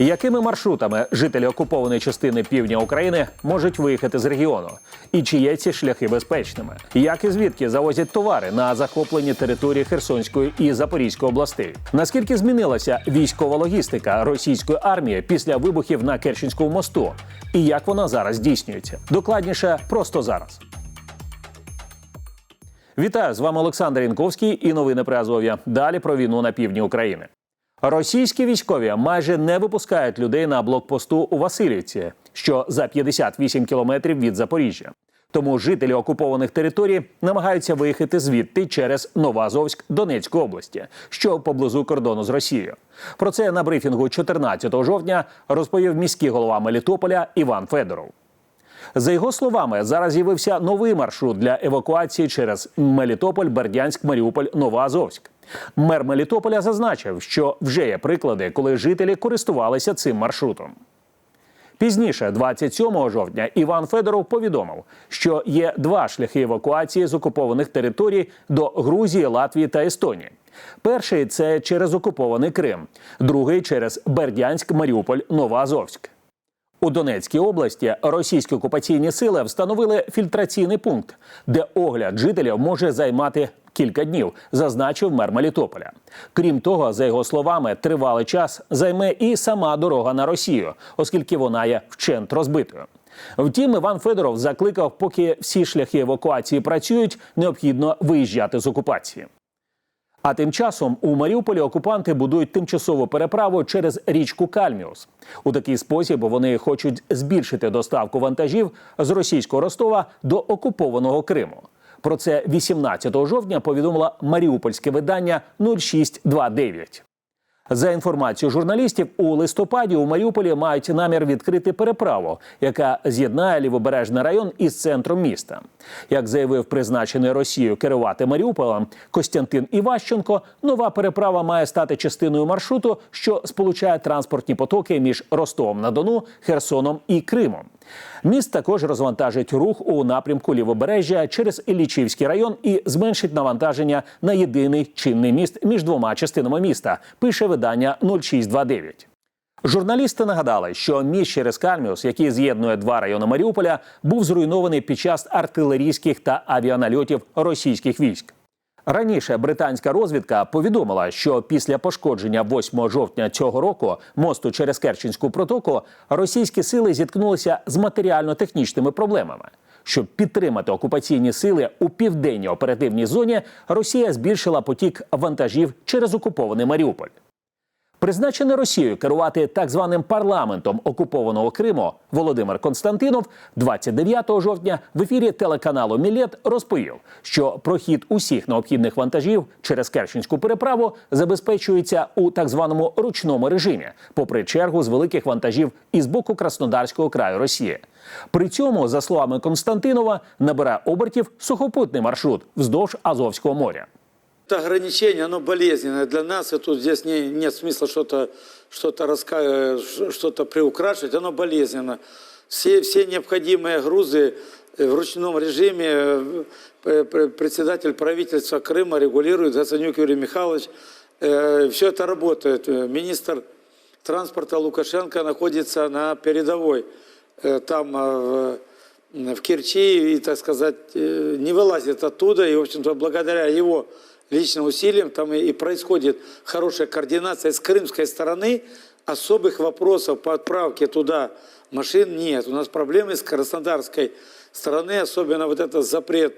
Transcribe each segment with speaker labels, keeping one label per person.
Speaker 1: Якими маршрутами жителі окупованої частини півдня України можуть виїхати з регіону? І чи є ці шляхи безпечними? Як і звідки завозять товари на захоплені території Херсонської і Запорізької областей? Наскільки змінилася військова логістика російської армії після вибухів на Керченському мосту? І як вона зараз здійснюється? Докладніше просто зараз. Вітаю з вами Олександр Інковський і новини при Азов'я. Далі про війну на півдні України. Російські військові майже не випускають людей на блокпосту у Васильівці, що за 58 кілометрів від Запоріжжя. Тому жителі окупованих територій намагаються виїхати звідти через Новоазовськ Донецької області, що поблизу кордону з Росією. Про це на брифінгу 14 жовтня розповів міський голова Мелітополя Іван Федоров. За його словами, зараз з'явився новий маршрут для евакуації через Мелітополь, Бердянськ, Маріуполь, Новоазовськ. Мер Мелітополя зазначив, що вже є приклади, коли жителі користувалися цим маршрутом. Пізніше, 27 жовтня, Іван Федоров повідомив, що є два шляхи евакуації з окупованих територій до Грузії, Латвії та Естонії. Перший це через окупований Крим, другий через Бердянськ, Маріуполь, Новоазовськ. У Донецькій області російські окупаційні сили встановили фільтраційний пункт, де огляд жителів може займати кілька днів, зазначив мер Мелітополя. Крім того, за його словами, тривалий час займе і сама дорога на Росію, оскільки вона є вчент розбитою. Втім, Іван Федоров закликав, поки всі шляхи евакуації працюють, необхідно виїжджати з окупації. А тим часом у Маріуполі окупанти будують тимчасову переправу через річку Кальміус. У такий спосіб вони хочуть збільшити доставку вантажів з російського Ростова до окупованого Криму. Про це 18 жовтня повідомило маріупольське видання 0629. За інформацією журналістів, у листопаді у Маріуполі мають намір відкрити переправу, яка з'єднає лівобережний район із центром міста. Як заявив призначений Росією керувати Маріуполем Костянтин Іващенко, нова переправа має стати частиною маршруту, що сполучає транспортні потоки між Ростовом на Дону, Херсоном і Кримом. Міст також розвантажить рух у напрямку лівобережжя через Іллічівський район і зменшить навантаження на єдиний чинний міст між двома частинами міста. Пише видання 0629. Журналісти нагадали, що міст через Кальміус, який з'єднує два райони Маріуполя, був зруйнований під час артилерійських та авіанальотів російських військ. Раніше британська розвідка повідомила, що після пошкодження 8 жовтня цього року мосту через Керченську протоку російські сили зіткнулися з матеріально-технічними проблемами. Щоб підтримати окупаційні сили у південній оперативній зоні, Росія збільшила потік вантажів через окупований Маріуполь. Призначений Росією керувати так званим парламентом окупованого Криму Володимир Константинов 29 жовтня в ефірі телеканалу Мілет розповів, що прохід усіх необхідних вантажів через Керченську переправу забезпечується у так званому ручному режимі, попри чергу з великих вантажів із боку Краснодарського краю Росії. При цьому, за словами Константинова, набере обертів сухопутний маршрут вздовж Азовського моря.
Speaker 2: Это ограничение, оно болезненное для нас, и тут здесь не, нет смысла что-то что раска... что приукрашивать, оно болезненно. Все, все необходимые грузы в ручном режиме э, председатель правительства Крыма регулирует, Заценюк Юрий Михайлович. Э, Все это работает. Министр транспорта Лукашенко находится на передовой, э, там в, в Керчи, и, так сказать, не вылазит оттуда, и, в общем-то, благодаря его личным усилиям, там и, и происходит хорошая координация с крымской стороны, особых вопросов по отправке туда машин нет. У нас проблемы с краснодарской стороны, особенно вот этот запрет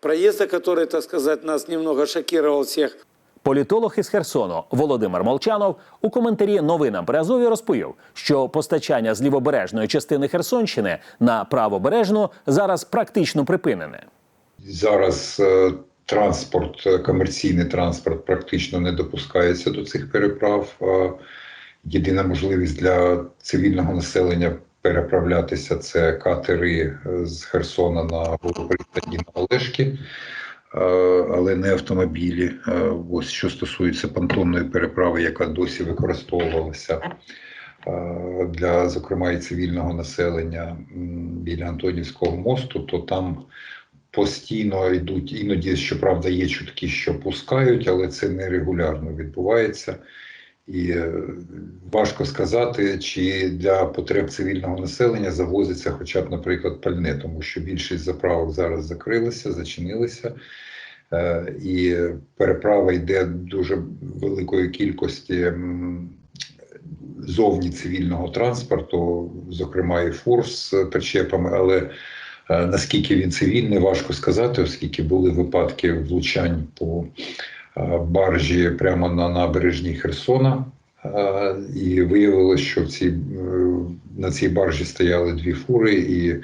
Speaker 2: проезда, который, так сказать, нас немного шокировал всех.
Speaker 1: Політолог із Херсону Володимир Молчанов у коментарі новинам при Азові розповів, що постачання з лівобережної частини Херсонщини на правобережну зараз практично припинене.
Speaker 3: Зараз е, транспорт, е, комерційний транспорт практично не допускається до цих переправ. Єдина можливість для цивільного населення переправлятися це катери е, з Херсона на водопристані на Олешки, е, але не автомобілі. Ось що стосується понтонної переправи, яка досі використовувалася для, зокрема, і цивільного населення біля Антонівського мосту, то там постійно йдуть, іноді, щоправда, є чутки, що пускають, але це нерегулярно відбувається. І е, важко сказати, чи для потреб цивільного населення завозиться хоча б, наприклад, пальне, тому що більшість заправок зараз закрилися, зачинилися. Е, І переправа йде дуже великої кількості зовні цивільного транспорту, зокрема і фур з причепами, але наскільки він цивільний, важко сказати, оскільки були випадки влучань по е, баржі прямо на набережній Херсона. Е, І виявилося, що в цій, е, на цій баржі стояли дві фури, і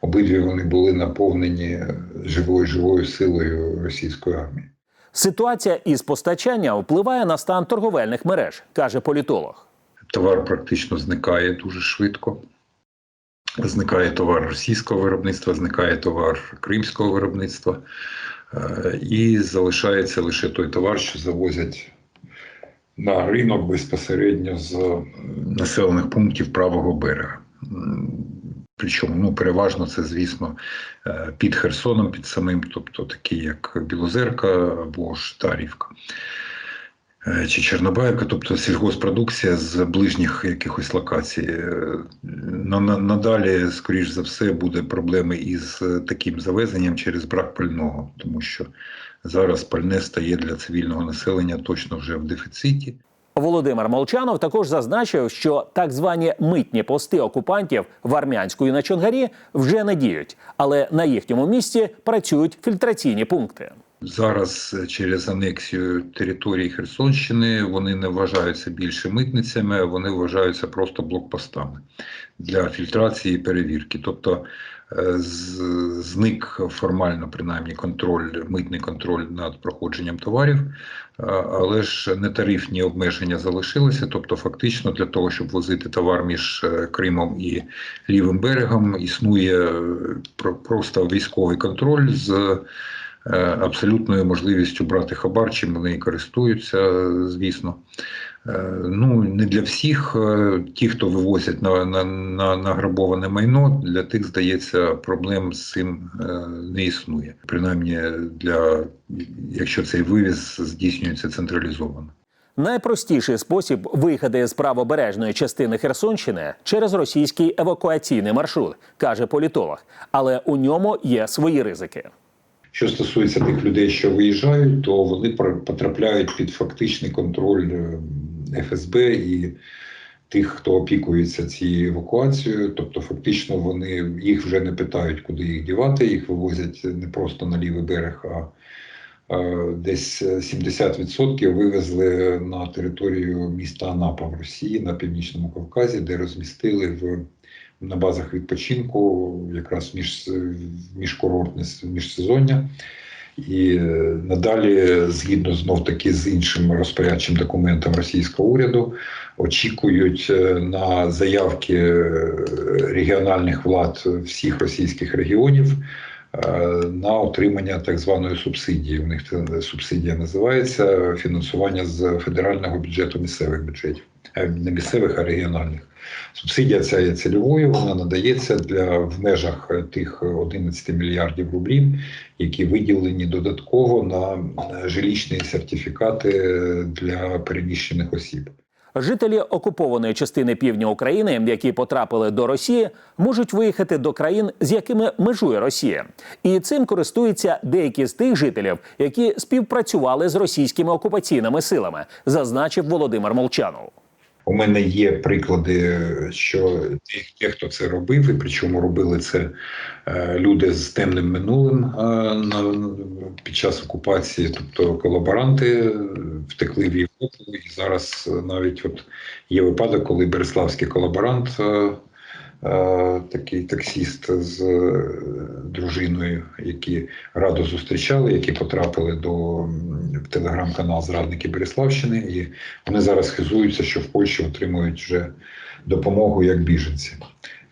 Speaker 3: обидві вони були наповнені живою живою силою російської армії.
Speaker 1: Ситуація із постачанням впливає на стан торговельних мереж, каже політолог.
Speaker 3: товар практично зникає дуже швидко. Зникає товар російського виробництва, зникає товар кримського виробництва, Е, і залишається лише той товар, що завозять на ринок безпосередньо з населених пунктів правого берега. Причому ну, переважно це, звісно, е, під Херсоном, під самим, тобто такі як Білозерка або ж Тарівка. Е, чи Чорнобаївка, тобто сільгоспродукція з ближніх якихось локацій. Е, на- на- Надалі, скоріш за все, буде проблеми із е, таким завезенням через брак пального, тому що зараз пальне стає для цивільного населення точно вже в дефіциті.
Speaker 1: Володимир Молчанов також зазначив, що так звані митні пости окупантів в Армянську і на Чонгарі вже не діють, але на їхньому місці працюють фільтраційні пункти.
Speaker 3: Зараз е, через анексію території Херсонщини вони не вважаються більше митницями, вони вважаються просто блокпостами для фільтрації і перевірки. Тобто е, зник формально принаймні контроль, митний контроль над проходженням товарів, але ж нетарифні обмеження залишилися. Тобто, фактично, для того, щоб возити товар між е, Кримом і лівим берегом, існує про- просто військовий контроль з абсолютною можливістю брати хабар, чим вони і користуються, е, звісно. Е, Ну, не для всіх. Е, Ті, хто вивозять на, на, на награбоване майно, для тих, здається, проблем з цим е, не існує. Принаймні, для, якщо цей вивіз здійснюється централізовано.
Speaker 1: Найпростіший спосіб виїхати з правобережної частини Херсонщини через російський евакуаційний маршрут, каже політолог. Але у ньому є свої ризики.
Speaker 3: Що стосується тих людей, що виїжджають, то вони потрапляють під фактичний контроль е, ФСБ і тих, хто опікується цією евакуацією. Тобто, фактично, вони їх вже не питають, куди їх дівати. Їх вивозять не просто на лівий берег, а е, десь 70% вивезли на територію міста Анапа в Росії на північному Кавказі, де розмістили в на базах відпочинку, якраз між, міжкурортне міжсезоння. І е, надалі, згідно знов таки з іншим розпорядчим документом російського уряду, очікують е, на заявки е, регіональних влад всіх російських регіонів на отримання так званої субсидії. У них це субсидія називається фінансування з федерального бюджету місцевих бюджетів, не місцевих, а регіональних. Субсидія ця є цільовою, вона надається для в межах е, тих 11 мільярдів рублів, які виділені додатково на жилищні сертифікати е, для переміщених осіб.
Speaker 1: Жителі окупованої частини півдня України, які потрапили до Росії, можуть виїхати до країн, з якими межує Росія, і цим користуються деякі з тих жителів, які співпрацювали з російськими окупаційними силами, зазначив Володимир Молчанов.
Speaker 3: У мене є приклади, що тих, хто це робив, і причому робили це е, люди з темним минулим е, під час окупації, тобто колаборанти е, втекли в Європу, і зараз навіть от є випадок, коли Береславський колаборант, такий таксіст з е, дружиною, які радо зустрічали, які потрапили до телеграм-канал Зрадники Береславщини, і вони зараз хизуються, що в Польщі отримують вже допомогу як біженці,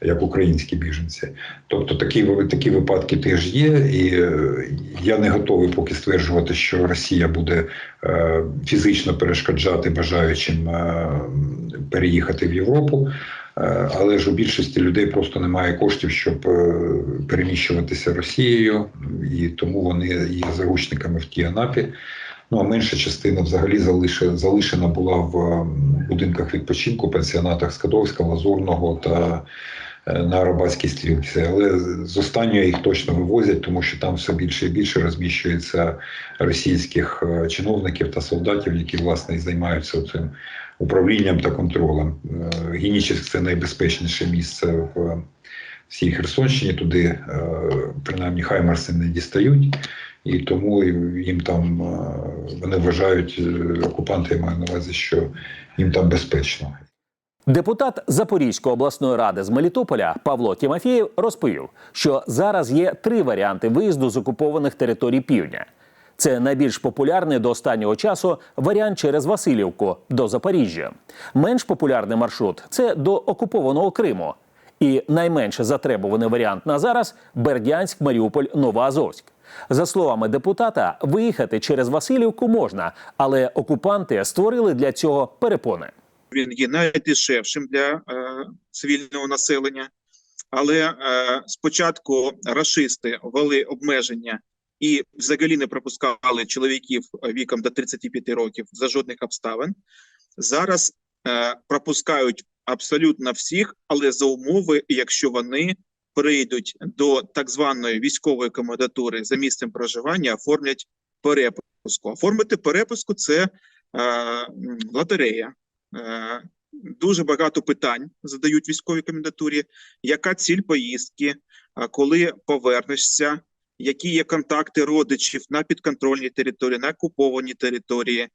Speaker 3: як українські біженці. Тобто такі, такі випадки теж є, і е, я не готовий поки стверджувати, що Росія буде е, фізично перешкоджати бажаючим е, переїхати в Європу. Е, Але ж у більшості людей просто немає коштів, щоб е, переміщуватися Росією, і тому вони є заручниками в тій Анапі. Ну а менша частина взагалі залишена, була в будинках відпочинку, пансіонатах Скадовська, Лазурного та на Арабатській стрілці. Але з останньої їх точно вивозять, тому що там все більше і більше розміщується російських е, чиновників та солдатів, які власне і займаються цим управлінням та контролем. Е, Генічеськ це найбезпечніше місце в всій Херсонщині. Туди е, принаймні Хаймарси не дістають. І тому їм там е, вони вважають е, окупанти, я маю на увазі, що їм там безпечно.
Speaker 1: Депутат Запорізької обласної ради з Мелітополя Павло Тімофєєв розповів, що зараз є три варіанти виїзду з окупованих територій півдня. Це найбільш популярний до останнього часу варіант через Васильівку до Запоріжжя. Менш популярний маршрут це до окупованого Криму. І найменше затребуваний варіант на зараз Бердянськ, Маріуполь, Новоазовськ. За словами депутата, виїхати через Васильівку можна, але окупанти створили для цього перепони.
Speaker 4: Він є найдешевшим для е, цивільного населення. Але е, спочатку рашисти ввели обмеження і взагалі не пропускали чоловіків віком до 35 років за жодних обставин. Зараз е, пропускають абсолютно всіх, але за умови, якщо вони прийдуть до так званої військової комендатури за місцем проживання, оформлять перепуску. Оформити перепуску це е, лотерея. Е, Дуже багато питань задають військовій комендатурі. Яка ціль поїздки, коли повернешся, які є контакти родичів на підконтрольній території, на окупованій території,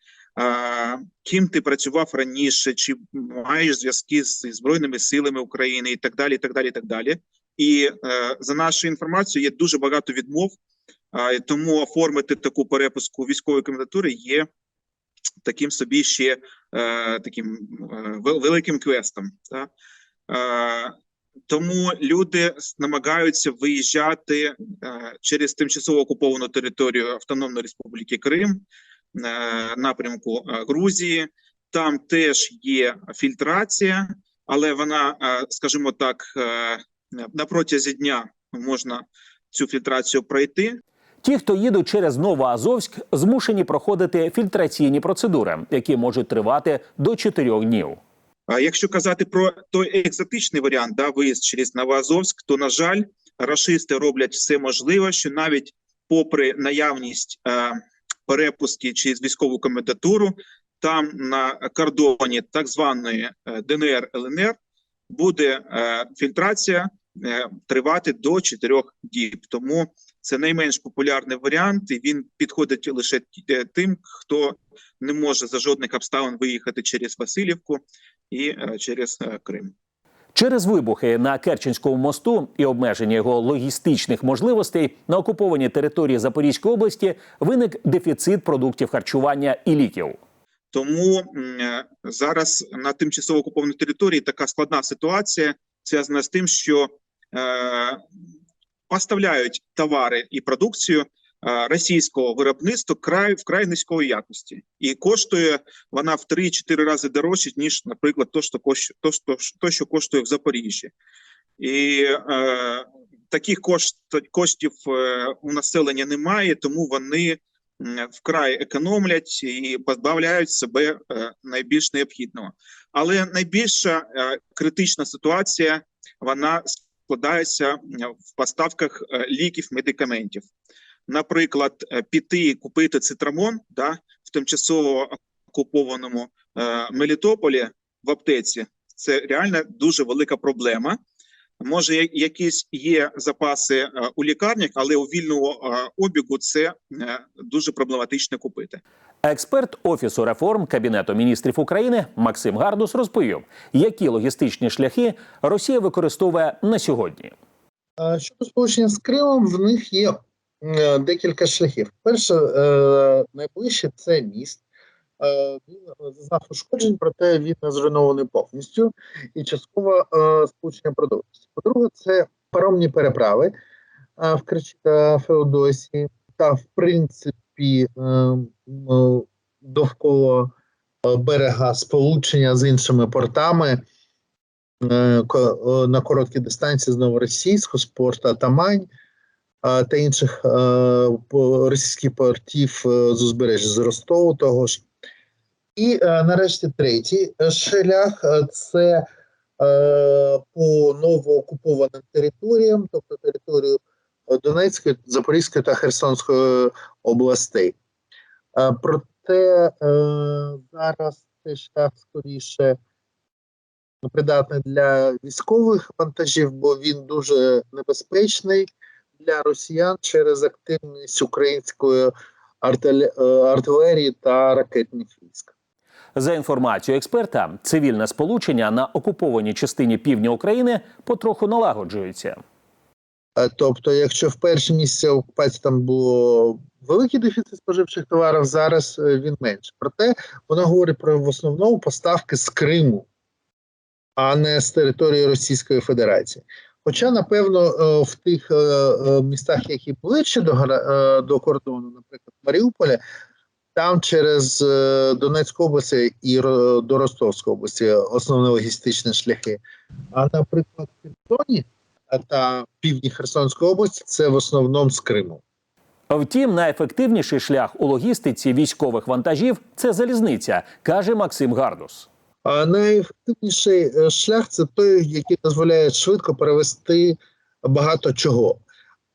Speaker 4: ким ти працював раніше, чи маєш зв'язки з Збройними силами України і так далі. І так далі, і так далі. І е, за нашою інформацією, є дуже багато відмов, тому оформити таку перепуску військової комендатури є таким собі ще е, таким е, великим квестом. Та? Е, тому люди намагаються виїжджати е, через тимчасово окуповану територію Автономної Республіки Крим, е, напрямку е, Грузії. Там теж є фільтрація, але вона, е, скажімо так, е, на протязі дня можна цю фільтрацію пройти.
Speaker 1: Ті, хто їдуть через Новоазовськ, змушені проходити фільтраційні процедури, які можуть тривати до 4 днів.
Speaker 4: А якщо казати про той екзотичний варіант, да, виїзд через Новоазовськ, то на жаль, рашисти роблять все можливе, що навіть попри наявність е, перепуски через військову комендатуру, там на кордоні так званої е, ДНР ЛНР буде е, фільтрація е, тривати до 4 діб. Тому це найменш популярний варіант, і він підходить лише е, тим, хто не може за жодних обставин виїхати через Васильівку і е, через е, Крим.
Speaker 1: Через вибухи на Керченському мосту і обмеження його логістичних можливостей на окупованій території Запорізької області виник дефіцит продуктів харчування і ліків.
Speaker 4: Тому зараз на тимчасово окупованій території така складна ситуація зв'язана з тим, що поставляють товари і продукцію е, російського виробництва край вкрай низької якості, і коштує вона в 3-4 рази дорожче ніж, наприклад, то, що коштує, то, що, то, що коштує в Запоріжжі. І е, таких кошт, коштів е, у населення немає, тому вони вкрай економлять і позбавляють себе е, найбільш необхідного. Але найбільша критична ситуація вона складається м, в поставках е, ліків, медикаментів. Наприклад, е, піти купити цитрамон да, в тимчасово окупованому е, Мелітополі в аптеці. Це реально дуже велика проблема. Може, якісь є запаси у лікарнях, але у вільному е, обігу це дуже проблематично купити.
Speaker 1: Експерт офісу реформ Кабінету міністрів України Максим Гардус розповів, які логістичні шляхи Росія використовує на сьогодні.
Speaker 5: Щодо сполучення з Кримом, в них є е, декілька шляхів. Перше, е, найближче це міст. Е, Він зазнав ушкоджень, проте він не зруйнований повністю і частково е, сполучення продовжується. По-друге, це паромні переправи е, в Керчі та Феодосії, та в принципі е, м, довкола е, берега сполучення з іншими портами е, е, на короткі дистанції з Новоросійську, з порта Тамань. та інших російських портів з узбережжя з Ростову того ж. І нарешті третій шлях це по новоокупованим територіям, тобто територію Донецької, Запорізької та Херсонської областей. Е, Проте е, зараз цей шлях скоріше придатний для військових вантажів, бо він дуже небезпечний для росіян через активність української е, артилерії та ракетних військ.
Speaker 1: За інформацією експерта, цивільне сполучення на окупованій частині півдня України потроху налагоджується.
Speaker 5: Тобто, якщо в перші місяці окупації там було великий дефіцит споживчих товарів, зараз е, він менше. Проте вона говорить про в основному поставки з Криму, а не з території Російської Федерації. Хоча, напевно, е, в тих е, містах, які ближче до, до кордону, наприклад, Маріуполя, там через Донецьку область і до Ростовської області основні логістичні шляхи. А наприклад, Херсоні та півдні Херсонської області це в основному з Криму.
Speaker 1: Втім, найефективніший шлях у логістиці військових вантажів це залізниця, каже Максим Гардус.
Speaker 5: А найефективніший е, шлях це той, який дозволяє швидко перевести багато чого.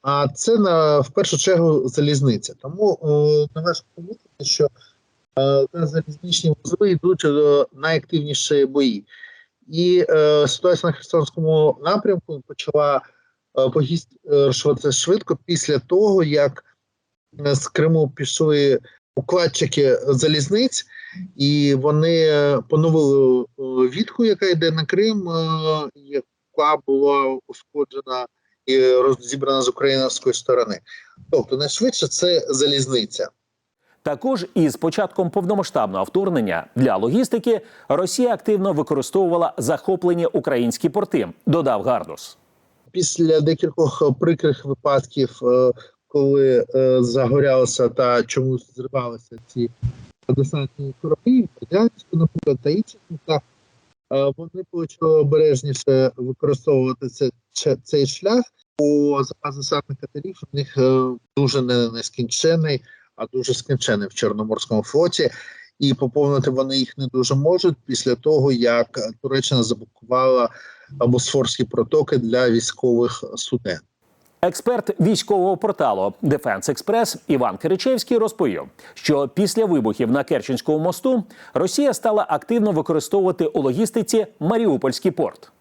Speaker 5: А це на в першу чергу залізниця. Тому о, на ваш помітити, що е, на залізничні вузли йдуть е, найактивніші бої. І е, ситуація на Херсонському напрямку почала погіршуватися швидко після того, як з Криму пішли укладчики залізниць, і вони е, поновили е, відку, яка йде на Крим, е, яка була ушкоджена і розібрана з української сторони. Тобто, найшвидше це залізниця.
Speaker 1: Також із початком повномасштабного вторгнення для логістики Росія активно використовувала захоплені українські порти, додав Гардус.
Speaker 5: Після декількох е, прикрих випадків, е, коли е, загорялися та чомусь зривалися ці десантні кораблі, Радянську, наприклад, та інших містах, е, вони почали обережніше використовувати це, че- цей шлях. Бо запас десантних катерів у них е, дуже не нескінчений, а дуже скінчений в Чорноморському флоті. І поповнити вони їх не дуже можуть після того, як Туреччина заблокувала босфорські протоки для військових суден.
Speaker 1: Експерт військового порталу Defense Express Іван Киричевський розповів, що після вибухів на Керченському мосту Росія стала активно використовувати у логістиці Маріупольський порт.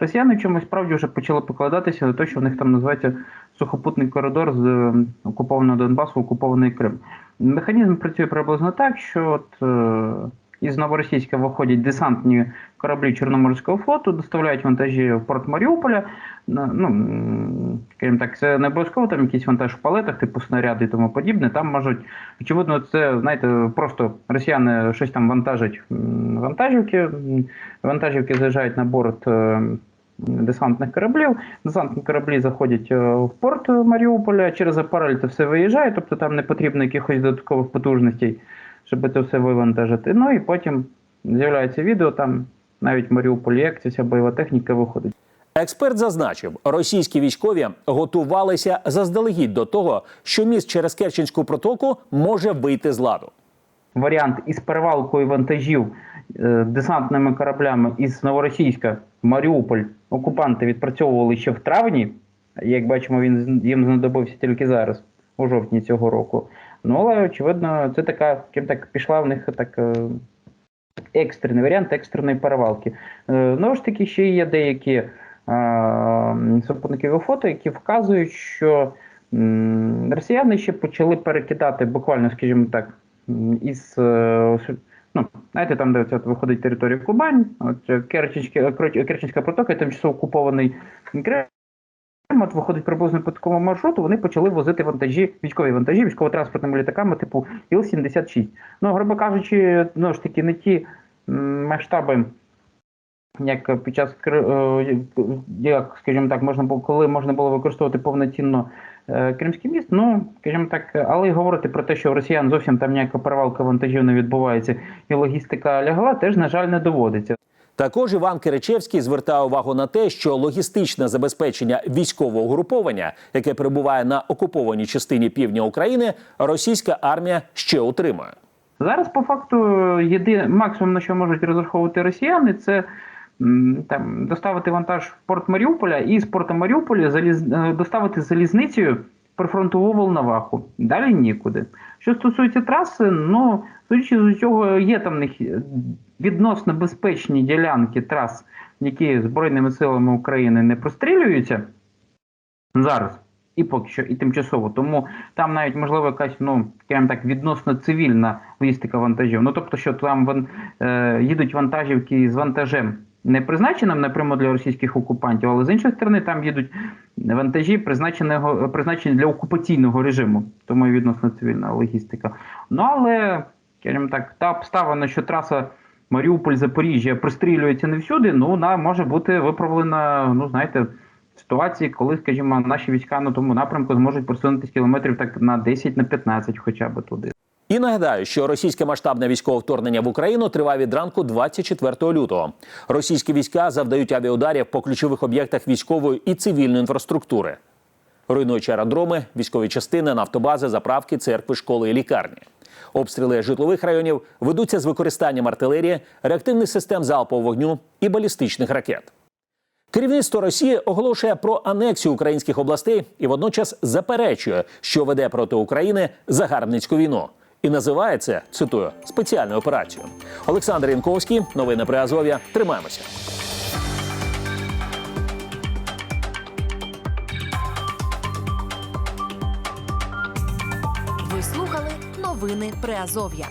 Speaker 6: Росіяни чомусь справді вже почали покладатися на те, що в них там називається сухопутний коридор з е, окупованого Донбасу, окупований Крим. Механізм працює приблизно так, що от, е, із Новоросійська виходять десантні кораблі Чорноморського флоту, доставляють вантажі в порт Маріуполя. Ну, скажімо так, це не обов'язково там якийсь вантаж в палетах, типу снаряди і тому подібне. Там можуть, очевидно, це, знаєте, просто росіяни щось там вантажать вантажівки, вантажівки заїжджають на борт. е, Десантних кораблів. Десантні кораблі заходять е, в порт Маріуполя, через апарель це все виїжджає, тобто там не потрібно якихось додаткових потужностей, щоб це все вивантажити. Ну і потім з'являється відео, там навіть в Маріуполі, як ця вся бойова техніка виходить.
Speaker 1: Експерт зазначив, російські військові готувалися заздалегідь до того, що міст через Керченську протоку може вийти з ладу.
Speaker 6: варіант із перевалкою вантажів е, десантними кораблями із Новоросійська в Маріуполь окупанти відпрацьовували ще в травні. Як бачимо, він їм знадобився тільки зараз, у жовтні цього року. Ну але очевидно, це така, ким так пішла в них так. е, Екстрений варіант екстреної перевалки. Е, Знову ж таки, ще є деякі супутникові фото, які вказують, що росіяни ще почали перекидати буквально, скажімо так, із е, ну, знаєте, там, де от виходить територія Кубань, от е, Керченська, протока, тимчасово окупований Крим. От виходить приблизно по такому маршруту, вони почали возити вантажі, військові вантажі, військово-транспортними літаками типу Іл-76. Ну, грубо кажучи, знову ж таки, не ті масштаби, як під час е, як, скажімо так, можна було, коли можна було використовувати повноцінно е, Кримський міст. Ну, скажімо так, але й говорити про те, що у росіян зовсім там ніяка перевалка вантажів не відбувається і логістика лягла, теж, на жаль, не доводиться.
Speaker 1: Також Іван Киричевський звертає увагу на те, що логістичне забезпечення військового угруповання, яке перебуває на окупованій частині півдня України, російська армія ще утримує.
Speaker 6: Зараз, по факту, єди... максимум на що можуть розраховувати росіяни, це там доставити вантаж в порт Маріуполя і з порта Маріуполя заліз... е, доставити залізницею прифронтову волноваху. Далі нікуди. Що стосується траси, ну судячи з усього, є там них відносно безпечні ділянки трас, які збройними силами України не прострілюються зараз. І поки що, і тимчасово. Тому там навіть можливо якась, ну скажімо так, відносно цивільна логістика вантажів. Ну тобто, що там вон, е, їдуть вантажівки з вантажем, не призначеним напряму для російських окупантів, але з іншої сторони там їдуть вантажі, призначеного призначені для окупаційного режиму, тому і відносно цивільна логістика. Ну але, скажімо так, та обставина, що траса. Маріуполь-Запоріжжя пристрілюється не всюди, ну вона може бути виправлена, ну знаєте, ситуації, коли, скажімо, наші війська на тому напрямку зможуть просунутися кілометрів так на 10 на 15 хоча б туди.
Speaker 1: І нагадаю, що російське масштабне військове вторгнення в Україну триває від ранку 24 лютого. Російські війська завдають авіаударів по ключових об'єктах військової і цивільної інфраструктури, руйнуючи аеродроми, військові частини, нафтобази, заправки, церкви, школи і лікарні. Обстріли житлових районів ведуться з використанням артилерії, реактивних систем залпового вогню і балістичних ракет. Керівництво Росії оголошує про анексію українських областей і водночас заперечує, що веде проти України загарбницьку війну. І називає це, цитую, спеціальною операцією. Олександр Янковський, новини при Азов'я. Тримаємося.
Speaker 7: Ви слухали новини Приазов'я.